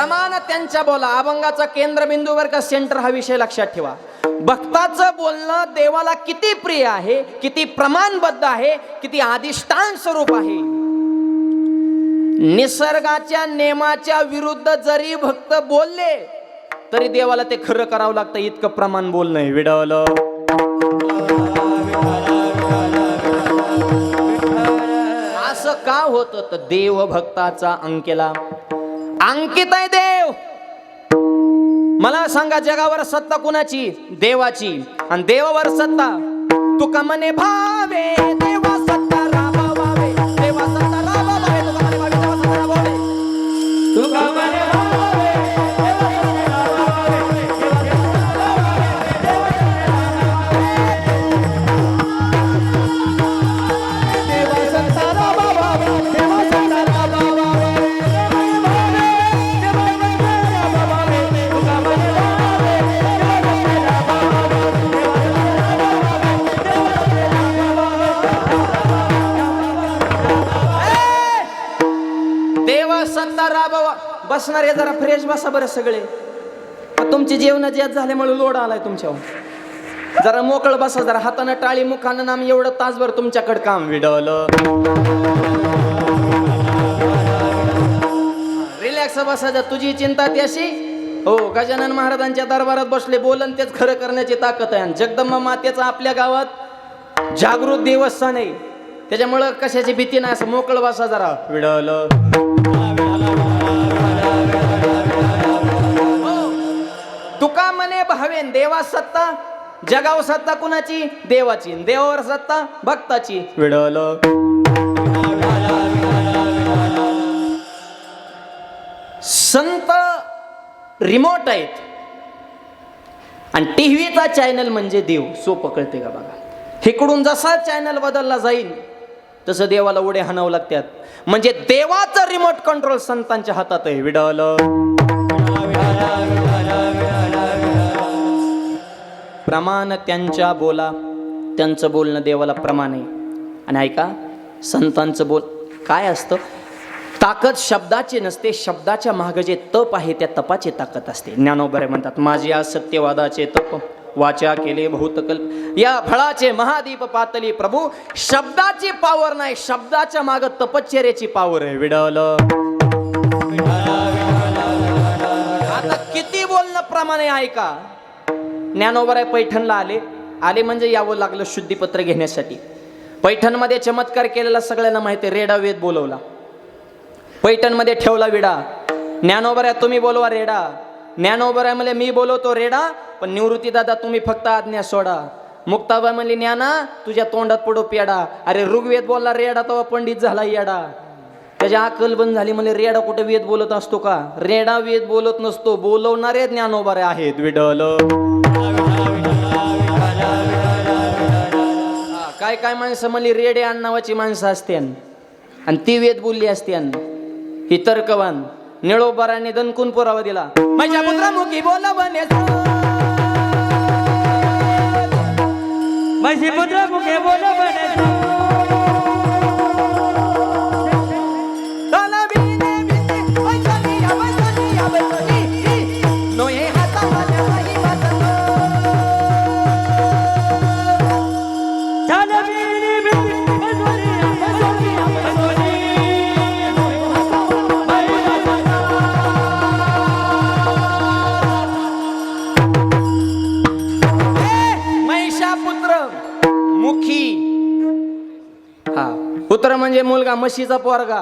प्रमाण त्यांच्या बोला. अभंगाचा केंद्रबिंदूवर का सेंटर हा विषय लक्षात ठेवा. भक्ताचं बोलणं देवाला किती प्रिय आहे किती प्रमाणबद्ध आहे किती अधिष्ठान स्वरूप आहे. निसर्गाच्या नेमाच्या विरुद्ध जरी भक्त बोलले तरी देवाला ते खरं करावं लागतं इतकं प्रमाण बोलणं विडवलं. असं का होत? तर देव भक्ताचा अंकेला. अंकित आहे देव. मला सांगा जगावर सत्ता कुणाची? देवाची. आणि देवावर सत्ता तुका म्हणे भावे राबावा बसणारे जरा फ्रेश बसा बरं सगळे. तुमचे जेवण जेत झाल्यामुळे लोड आलाय तुमच्यावर. जरा मोकळ बसा जरा हातानं टाळी मुखानं नाम एवढं तासभर तुमच्याकडे काम विडवलं. रिलॅक्स बसा जा तुझी चिंता त्याशी हो गजानन महाराजांच्या दरबारात बसले बोलन तेच खरं करण्याची ताकद आहे. आणि जगदंबा मातेचा आपल्या गावात जागृत देवस्थान आहे. त्याच्यामुळं कशाची भीती नाही असं मोकळ बसा जरा विडवलं. भावेन देवा सत्ता. जगावर सत्ता कुणाची? देवाची. देवावर सत्ता भक्ताची. विडवलं संत रिमोट आहेत. आणि टीव्हीचा चॅनल म्हणजे देव. सोपं कळते का बघा? इकडून जसा चॅनल बदलला जाईल तसं देवाला उडे हाणावं लागतात म्हणजे देवाचं रिमोट कंट्रोल संतांच्या हातात आहे. विडवलं प्रमाण त्यांच्या बोला त्यांचं बोलणं देवाला प्रमाण आहे. आणि ऐका संतांचं बोल काय असतं? ताकद शब्दाची नसते शब्दाच्या मागं जे तप आहे त्या तपाची ताकद असते. ज्ञानोबरे म्हणतात माझी आज सत्यवादाचे तप वाचा केले बहुतकल्प या फळाचे महादीप पातली प्रभू शब्दाची पावर नाही शब्दाच्या माग तपश्चर्याची पावर आहे. विडवलं आता किती बोलणं प्रमाणे ऐका. ज्ञानोबराय पैठणला आले. आले म्हणजे यावं लागलं शुद्धीपत्र घेण्यासाठी. पैठणमध्ये चमत्कार केलेला सगळ्यांना माहिती आहे रेडा वेद बोलवला. पैठणमध्ये ठेवला विडा. ज्ञानोबराय तुम्ही बोलवा रेडा. ज्ञानोबराय म्हणले मी बोलवतो रेडा पण निवृत्ती दादा तुम्ही फक्त आज्ञा सोडा. मुक्ताबाई म्हणली ज्ञाना तुझ्या तोंडात पडो पेडा. अरे ऋग्वेद बोलला रेडा तेव्हा पंडित झाला येडा. त्याच्या अकल बंद झाली म्हणजे रेडा कुठे वेद बोलत असतो का? रेडा वेद बोलत नसतो. बोलवणारे ज्ञानोबारे आहेत विडल काय काय माणसं म्हणली रेडे आण नावाची माणसं असत्यान. आणि ती वेद बोलली असत्यान. ही तर्कवान निळोबराने दणकून पुरावा दिला. माझ्या पुत्रामुखी बोला बने माझी पुत्रामुखी बोला बने मुलगा म्हशीचा पोरगा.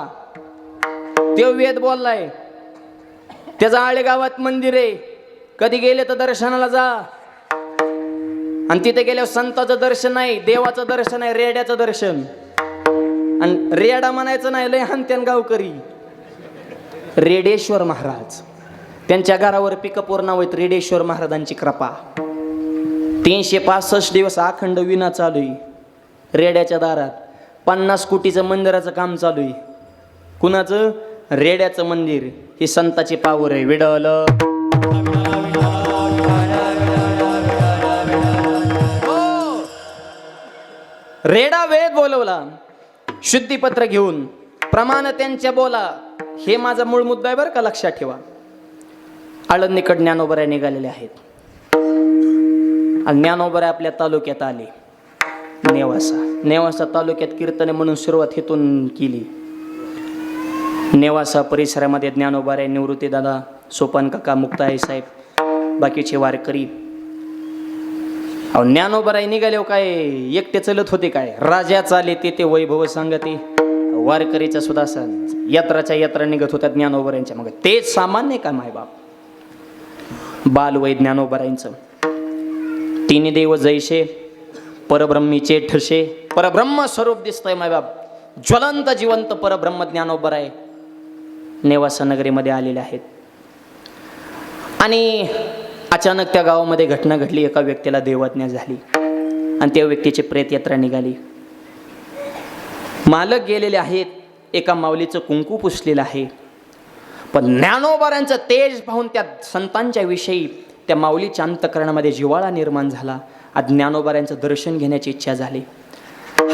ते वेद बोललाय त्याचा आळे गावात मंदिर आहे. कधी गेले तर दर्शनाला जा. आणि तिथे गेल्यावर संताचं दर्शन नाही देवाचं दर्शन आहे रेड्याचं दर्शन. आणि रेडा म्हणायचं नाही लय हनत्यान गावकरी. रेडेश्वर महाराज. त्यांच्या घरावर पिकपूर नाव आहेत रेडेश्वर महाराजांची कृपा. तीनशे पासष्ट दिवस अखंड विना चालू आहे रेड्याच्या दारात. पन्नास कोटीचं मंदिराचं काम चालू आहे. कुणाचं? रेड्याचं मंदिर. ही संताची पावर आहे. विडवलं रेडा वेद बोलवला. शुद्धीपत्र घेऊन. प्रमाण त्यांच्या बोला. हे माझा मूळ मुद्दा आहे बरं का? लक्षात ठेवा. आळंदीकड ज्ञानोबऱ्या निघालेले आहेत. आणि ज्ञानोबऱ्या आपल्या तालुक्यात आले. नेवासा. नेवासा तालुक्यात कीर्तने म्हणून सुरुवात हेतून केली. नेवासा परिसरामध्ये ज्ञानोबारे निवृत्तीदादा सोपान काका मुक्ताई साहेब बाकीचे वारकरी. अहो ज्ञानोबाराय निघाले काय एकटे चलत होते काय? राजा चाले ते ते वैभव सांगते. वारकरीचा सुद्धा सण यात्राच्या यात्रा निघत होत्या ज्ञानोबरायांच्या मग. तेच सामान्य का मायबाप बालवय ज्ञानोबरायांचं तिन्ही देव जैसे परब्रह्मीचे ठसे परब्रह्म स्वरूप दिसतंय मायबाप ज्वलंत जिवंत परब्रह्म ज्ञानोबराय नेवासा नगरीमध्ये आलेले आहेत. आणि अचानक त्या गावामध्ये घटना घडली एका व्यक्तीला देवज्ञा झाली. आणि त्या व्यक्तीची प्रेतयात्रा निघाली. मालक गेलेले आहेत एका माऊलीचं कुंकू पुसलेलं आहे. पण ज्ञानोबारांचं तेज पाहून त्या संतांच्या विषयी त्या माऊलीच्या अंतकरणामध्ये जिवाळा निर्माण झाला. आज ज्ञानोबारांचं दर्शन घेण्याची इच्छा झाली.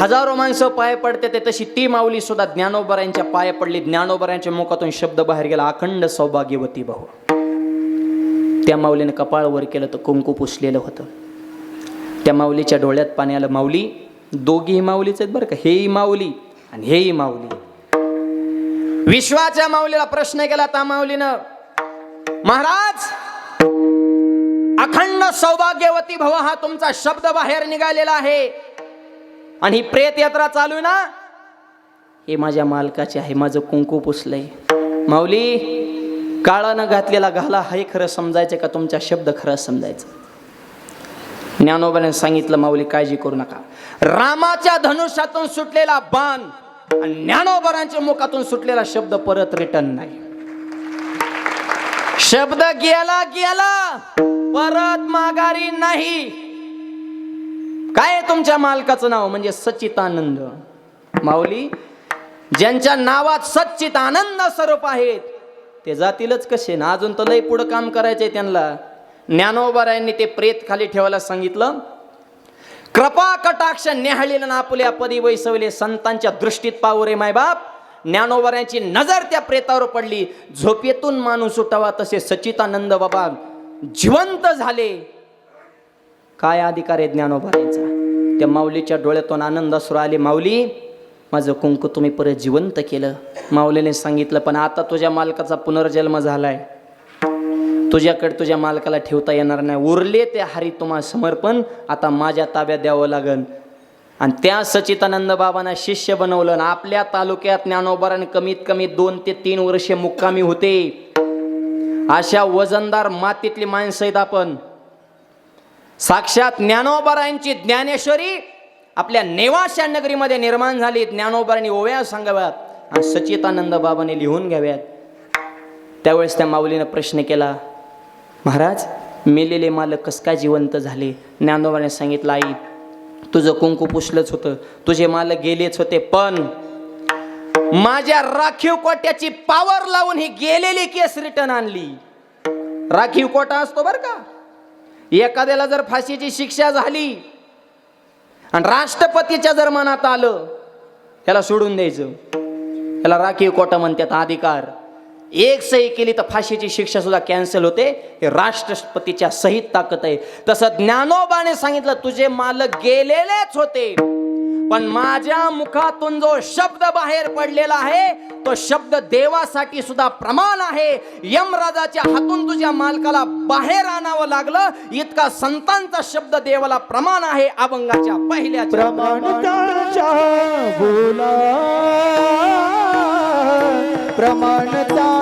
हजारो माणसं पाय पडते ते तशी ती माऊली सुद्धा ज्ञानोबऱ्यांच्या पाय पडली. ज्ञानोबऱ्यांच्या मुखातून शब्द बाहेर गेला. अखंड सौभाग्यवती भाऊ. त्या माऊलीने कपाळ वर केलं तर कुंकू पुसलेलं होतं. त्या माऊलीच्या डोळ्यात पाणी आलं. माऊली दोघीही माऊलीच आहेत बरं का. हेही माऊली आणि हेही माऊली. विश्वाच्या माऊलीला प्रश्न केला त्या माऊलीनं. महाराज सौभाग्यवती भव हा तुमचा शब्द बाहेर निघालेला आहे. आणि ही प्रेत यात्रा चालू आहे ना? हे माझ्या मालकाचे आहे माझं कुंकू पुसलंय. माऊली काळानं घातलेला घाला हे खरं समजायचं का तुमचा शब्द खरं समजायचं? ज्ञानोबाने सांगितलं माऊली काळजी करू नका. रामाच्या धनुष्यातून सुटलेला बाण आणि ज्ञानोबरांच्या मुखातून सुटलेला शब्द परत रिटर्न नाही. शब्द गेला गेला. परत माघारी नाही. काय तुमच्या मालकाचं नाव? म्हणजे सच्चितानंद माऊली ज्यांच्या नावात सच्चित आनंद स्वरूप आहेत ते जातीलच कसे? ना अजून तर लय पुढं काम करायचंय त्यांना. ज्ञानोबरायांनी ते प्रेत खाली ठेवायला सांगितलं. कृपा कटाक्ष नेहाळीला नापुल्या पदी वैसवले संतांच्या दृष्टीत पावरे मायबाप. ज्ञानोबारायांची नजर त्या प्रेतावर पडली. झोपेतून माणूस उठावा तसे सचितानंद बाबा जिवंत झाले. काय अधिकार आहे ज्ञानोबऱ्यांचा? त्या माऊलीच्या डोळ्यातून आनंद असू आले माऊली माझं कुंकू तुम्ही परत जिवंत केलं. माऊलीने सांगितलं पण आता तुझ्या मालकाचा पुनर्जन्म झालाय. तुझ्याकडे तुझ्या मालकाला ठेवता येणार नाही. उरले ते हरी तुम्हा समर्पण. आता माझ्या ताब्यात द्यावं लागन. आणि त्या सचितानंद बाबांना शिष्य बनवलं आणि आपल्या तालुक्यात ज्ञानोबरण कमीत कमी दोन ते तीन वर्षे मुक्कामी होते. अशा वजनदार मातीतली माणसं आहेत आपण. साक्षात ज्ञानोबरांची ज्ञानेश्वरी आपल्या नेवाशा नगरीमध्ये निर्माण झाली. ज्ञानोबरांनी ओव्या सांगाव्यात आणि सचितानंद बाबाने लिहून घ्याव्यात. त्यावेळेस त्या माऊलीनं प्रश्न केला महाराज मेलेले मालक कस काय जिवंत झाले? ज्ञानोबाने सांगितलं आई तुझं कुंकू पुसलंच होतं. तुझे मालक गेलेच होते पण माझ्या राखीव कोट्याची पावर लावून ही गेलेली केस रिटर्न आणली. राखीव कोटा असतो बरं का? एखाद्याला जर फाशीची शिक्षा झाली आणि राष्ट्रपतीच्या जर मनात आलं त्याला सोडून द्यायचं. त्याला राखीव कोटा म्हणतात अधिकार. एक सही केली तर फाशीची शिक्षा सुद्धा कॅन्सल होते. हे राष्ट्रपतीच्या सहित ताकद आहे. तसं ज्ञानोबाने सांगितलं तुझे मालक गेलेलेच होते पण माझ्या मुखातून जो शब्द बाहेर पडलेला आहे तो शब्द देवासाठी सुद्धा प्रमाण आहे. यमराजाच्या हातून तुझ्या मालकाला बाहेर आणावं लागलं. इतका संतांचा शब्द देवाला प्रमाण आहे अभंगाच्या पहिल्या प्रमाणता प्रमाणता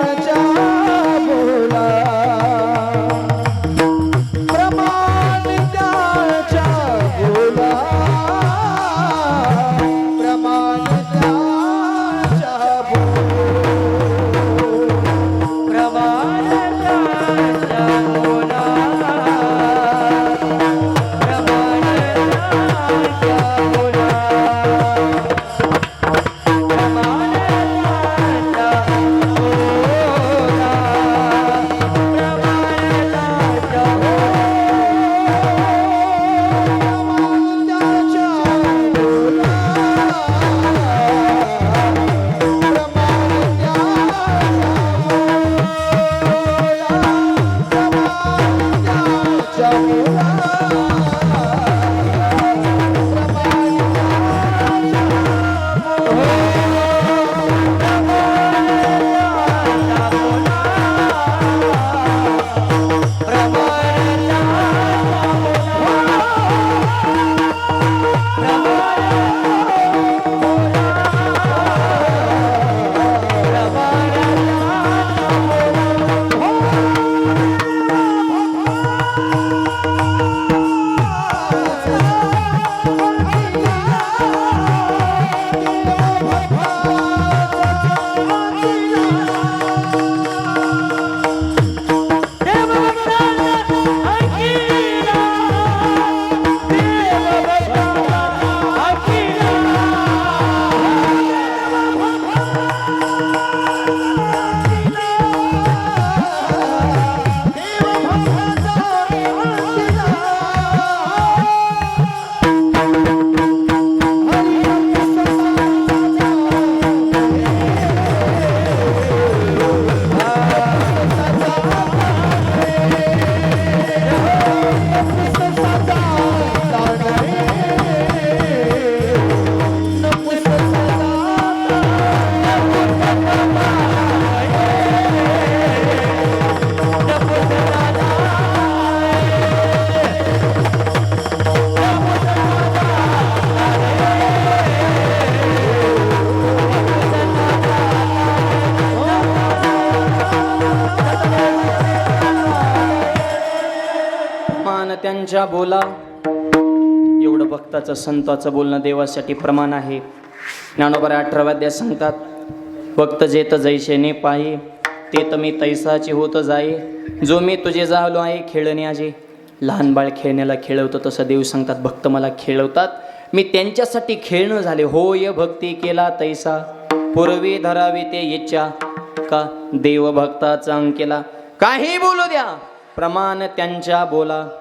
त्यांच्या बोला. एवढं भक्ताचं संताचं बोलणं देवासाठी प्रमाण आहे. ज्ञानोबरा अठरावाद्या सांगतात भक्त जेत जैसे ने पाही ते तर मी तैसाचे होत जाई जो मी तुझे झालो आहे खेळण्याचे लहान बाळ खेळण्याला खेळवतं तसं देव सांगतात भक्त मला खेळवतात. मी त्यांच्यासाठी खेळणं झाले. होय भक्ती केला तैसा. पूर्वी धरावी ते इच्छा. का देव भक्ताचा अंकेला काही बोलू द्या. प्रमाण त्यांच्या बोला.